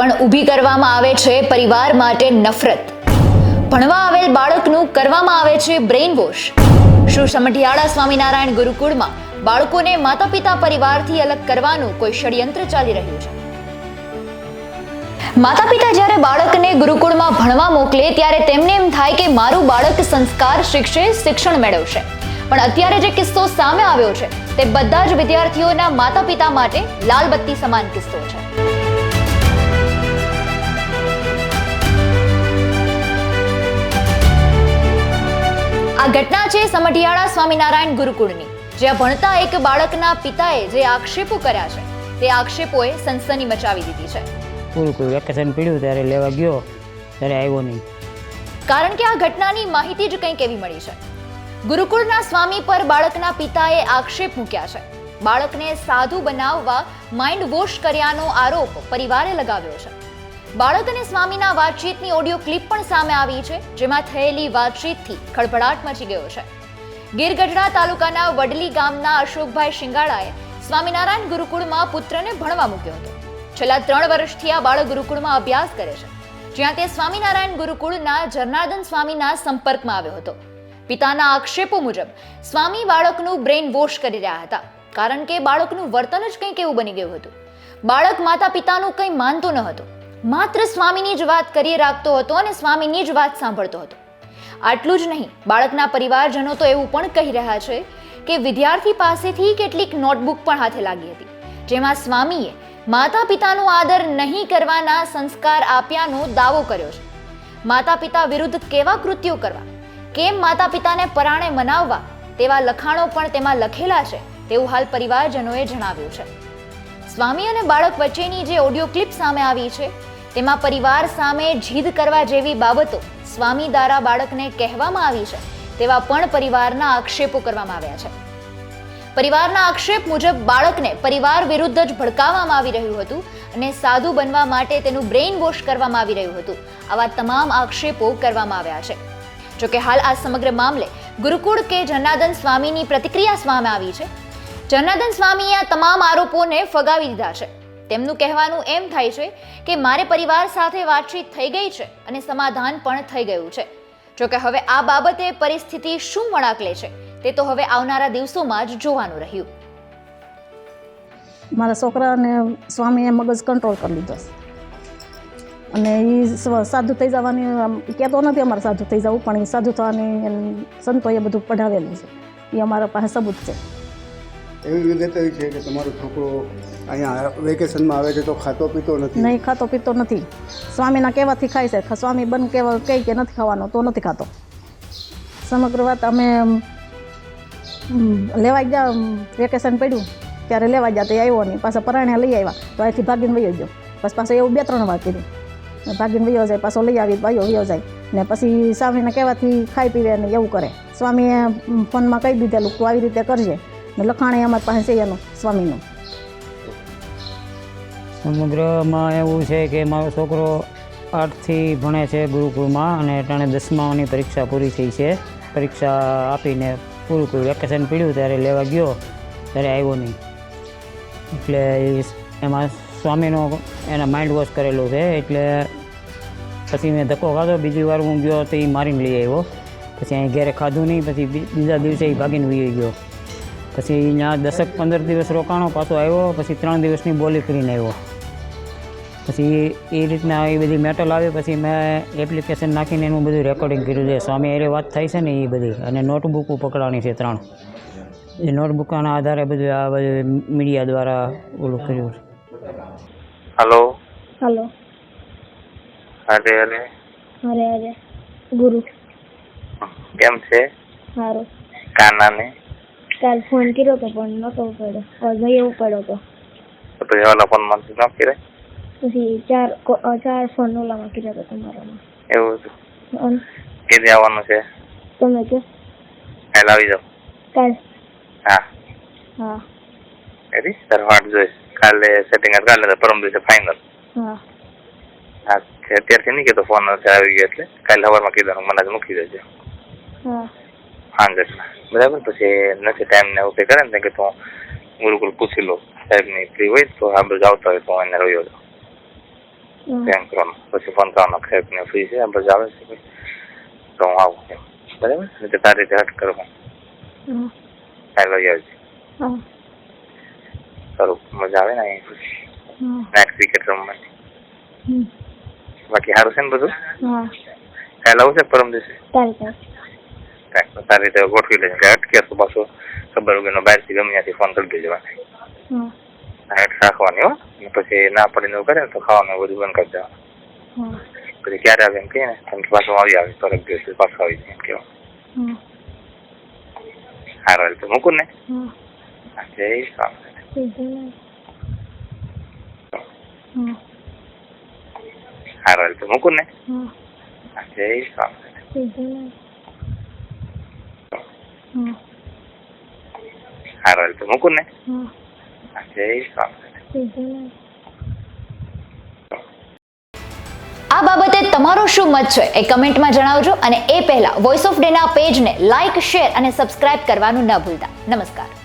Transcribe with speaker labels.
Speaker 1: પણ ઊભી કરવામાં આવે છે પરિવાર માટે નફરત. ભણવા આવેલ બાળકનું કરવામાં આવે છે બ્રેઇન વોશ. શું સમઢિયાળા સ્વામિનારાયણ ગુરુકુળમાં બાળકોને માતા પિતા પરિવારથી અલગ કરવાનું કોઈ ષડયંત્ર ચાલી રહ્યું છે. માતા પિતા જ્યારે બાળકને ગુરુકુળમાં ભણવા મોકલે ત્યારે તેમને એમ થાય કે મારું બાળક સંસ્કાર શીખશે શિક્ષણ મેળવશે. પણ અત્યારે જે કિસ્સો સામે આવ્યો છે, તે બધા જ વિદ્યાર્થીઓના માતા પિતા માટે લાલ બત્તી સમાન કિસ્સો છે. આ ઘટના છે સમઢિયાળા સ્વામિનારાયણ ગુરુકુળની જ્યાં ભણતા એક બાળકના પિતાએ જે આક્ષેપો કર્યા છે તે આક્ષેપોએ સનસની મચાવી દીધી છે.
Speaker 2: પૂરું વેકેશન પડ્યું ત્યારે લેવા ગયો ત્યારે આવ્યો નહીં.
Speaker 1: કારણ કે આ ઘટનાની માહિતી જ કંઈક એવી મળી છે. ગુરુકુળના સ્વામી પર બાળકના પિતાએ આક્ષેપ મૂક્યા છે. બાળકને સાધુ બનાવવા માઇન્ડ વોશ કર્યાનો આરોપ પરિવારે લગાવ્યો છે. બાળક અને સ્વામીના વાતચીતની ઓડિયો ક્લિપ પણ સામે આવી છે, જેમાં થયેલી વાતચીતથી ખળભળાટ મચી ગયો છે. ગીરગઢડા તાલુકાના વડલી ગામના અશોકભાઈ શિંગાળાએ સ્વામિનારાયણ ગુરુકુળમાં પુત્રને ભણવા મૂક્યો હતો. છેલ્લા ત્રણ વર્ષથી આ બાળક ગુરુકુળમાં અભ્યાસ કરે છે, જ્યાં તે સ્વામિનારાયણ ગુરુકુળના જર્નાર્દન સ્વામીના સંપર્કમાં આવ્યો હતો. પિતાના આક્ષેપો મુજબ, સ્વામી બાળકનું બ્રેઇન વોશ કરી રહ્યા હતા, કારણ કે બાળકનું વર્તન જ કંઈક એવું બની ગયું હતું. બાળક માતા પિતાનું કંઈ માનતો ન હતો. માત્ર સ્વામીની જ વાત કરી રાખતો હતો અને સ્વામીની જ વાત સાંભળતો હતો. આટલું જ નહીં, બાળકના પરિવારજનો તો એવું પણ કહી રહ્યા છે કે વિદ્યાર્થી પાસેથી કેટલીક નોટબુક પણ હાથે લાગી હતી, જેમાં સ્વામીએ માતા પિતાનો આદર નહીં કરવાના સંસ્કાર આપ્યાનો દાવો કર્યો છે. માતા પિતા વિરુદ્ધ કેવા કૃત્યો કરવા, કેમ માતા પિતાને પરાણે મનાવવા, તેવા લખાણો પણ તેમાં લખેલા છે તેવું હાલ પરિવારજનોએ જણાવ્યું છે. સ્વામી અને બાળક વચ્ચેની જે ઓડિયો ક્લિપ સામે આવી છે તેમાં પરિવાર સામે જીદ કરવા જેવી બાબતો સ્વામી દ્વારા બાળકને કહેવામાં આવી છે, તેવા પણ પરિવારના આક્ષેપો કરવામાં આવ્યા છે. પરિવારના આક્ષેપ મુજબ બાળકને પરિવાર વિરુદ્ધ જ ભડકાવવામાં આવી રહ્યું હતું અને સાધુ બનવા માટે તેનું બ્રેઇન વોશ કરવામાં આવી રહ્યું હતું. આવા તમામ આક્ષેપો કરવામાં આવ્યા છે. જોકે હાલ આ સમગ્ર મામલે ગુરુકુળ કે જનાર્દન સ્વામીની પ્રતિક્રિયા સામે આવી છે. જનાર્દન સ્વામીએ આ તમામ આરોપોને ફગાવી દીધા છે. તેમનું કહેવાનું એમ થાય છે કે મારે પરિવાર સાથે વાતચીત થઈ ગઈ છે અને સમાધાન પણ થઈ ગયું છે. જોકે હવે આ બાબતે પરિસ્થિતિ શું વળાંક લે છે તે તો હવે આવનારા દિવસોમાં જ જોવાનું રહ્યું.
Speaker 3: મારા છોકરાને સ્વામીએ મગજ કંટ્રોલ કરી લીધો અને એ સાધુ થઈ જવાની કહેતો નથી અમારે સાધુ થઈ જવું, પણ એ સાધુ થવાની સંતોએ બધું પઢાવેલું છે. એ અમારા પાસે સબૂત છે.
Speaker 4: એવી વિગત એવી છે કે તમારો છોકરો અહીંયા વેકેશનમાં આવે છે તો ખાતો પીતો નથી?
Speaker 3: નહીં, ખાતો પીતો નથી. સ્વામીના કહેવાથી ખાય છે. સ્વામી બન કહેવા કહે કે નથી ખાવાનો, તો નથી ખાતો. સમગ્ર વાત અમે લેવા ગયા વેકેશન પડ્યું. ત્યારે લેવા ગયા તો આવ્યો નહીં. પાછા પરાણે લઈ આવ્યા. તો અહીંથી ભાગીને વયો ગયો. પછી પાછો એવું બે ત્રણ વાર કીધું. ભાગીને વયો જાય, પાછો લઈ આવી ભાઈઓ વયો જાય. ને પછી સ્વામીને કહેવાથી ખાઈ પીવે ને એવું કરે. સ્વામીએ ફોનમાં કહી દીધેલું તું આવી રીતે કરજે. લખાણે અમારી પાસે છે એનું, સ્વામીનું.
Speaker 2: સમગ્રમાં એવું છે કે મારો છોકરો આઠથી ભણે છે ગુરુકુળમાં અને ટાણે દસમાની પરીક્ષા પૂરી થઈ છે. પરીક્ષા આપીને પૂરું કર્યું વેકેશન પીડ્યું ત્યારે લેવા ગયો, ત્યારે આવ્યો નહીં. એટલે એમાં સ્વામીનો એના માઇન્ડ વોશ કરેલો છે, એટલે પછી મેં ધક્કો ખાધો. બીજી વાર હું ગયો તો એ મારીને લઈ આવ્યો. પછી અહીં ઘેરે ખાધું નહીં, પછી બીજા દિવસે એ ભાગીને વી ગયો. પછી અહીંયા દસેક પંદર દિવસ રોકાણો પાછો આવ્યો પછી ત્રણ દિવસની બોલી કરીને આવ્યો. પછી એ રીતના એ બધી મેટલ આવી પછી મેં એપ્લિકેશન નાખીને એનું બધું રેકોર્ડિંગ કર્યું છે. સ્વામી એરે વાત થાય છે ને એ બધી. અને નોટબુક પકડવાની છે ત્રણ. એ નોટબુકના આધારે બધું આ બધું મીડિયા દ્વારા ઓલું કર્યું છે.
Speaker 5: હલો
Speaker 6: હલો
Speaker 5: અરે અરે
Speaker 6: અરે અરે ગુરુ.
Speaker 5: કેમ છે?
Speaker 6: સારું.
Speaker 5: કાનાને?
Speaker 6: કાલ ફોન કર્યો તો પણ નહોતો ઉપાડ્યો. હવે એવું પડ્યો તો.
Speaker 5: તો એવાના ફોનમાં ન કરે
Speaker 6: પછી ચાર ચાર ફોન ઓલામાં કર્યો તો તમારો
Speaker 5: એવું
Speaker 6: અન
Speaker 5: કેદી આવવાનું છે?
Speaker 6: તમે કે
Speaker 5: કાલ આવી જાવ
Speaker 6: કાલ.
Speaker 5: હા.
Speaker 6: હા.
Speaker 5: એરી સર વાટ જોઈશ કાલે સેટિંગ કાલે પરમ દિવસે ફાઇનલ
Speaker 6: હા.
Speaker 5: હા અત્યારથી નહીં કીધું ફોન આવી ગયો એટલે. કાલે સવારમાં કીધું મને જ મૂકી દેજો.
Speaker 6: હા.
Speaker 5: સાંજે બરાબર? પછી નથી ટાઈમ ને એવું કંઈ કરે ને કે તું ગુરુકુલ પૂછી લો. સાહેબની ફ્રી હોય તો આ બધું આવતા હોય તો હું એને રહ્યો જાઉં. એમ કરવાનું. પછી ફોન કરવાનો ખેપ ને ફ્રી છે આ બધું આવે છે તો હું આવું એમ. બરાબર? એટલે તારી રીતે હટ કરવા. કાલે લઈ આવજે. સારું મજા આવે ને અહીં પછી.
Speaker 6: હા
Speaker 5: ક્રિકેટ રમવાની. બાકી સારું છે ને બધું? કાલે આવું છે પરમ દિવસે? કાંઈક તારી રીતે ગોઠવી લેજે. કે અટકે તો પાછો ખબર વગરનો બહારથી ગમે ત્યાંથી ફોન કરી દેજો હાઈટ રાખવાની હો. પછી ના પડીને એવું કરે ને તો ખાવાનું બધું બંધ કરી દેવાનું. પછી ક્યારે આવે એમ કહીએ ને તમે પાછું આવી આવે થોડાક દિવસ પાછું આવી જાય એમ કહેવાનું
Speaker 6: હા
Speaker 5: સારું તો મૂકું ને. જય સ્વામી સારું તો મૂકું ને. જય સ્વામી સારું તો મૂકું ને જય સ્વામી
Speaker 1: આ બાબતે તમારો શું મત છે એ કમેન્ટમાં જણાવજો અને એ પહેલા વોઇસ ઓફ ડેના પેજને લાઇક શેર અને સબસ્ક્રાઇબ કરવાનું ન ભૂલતા. નમસ્કાર.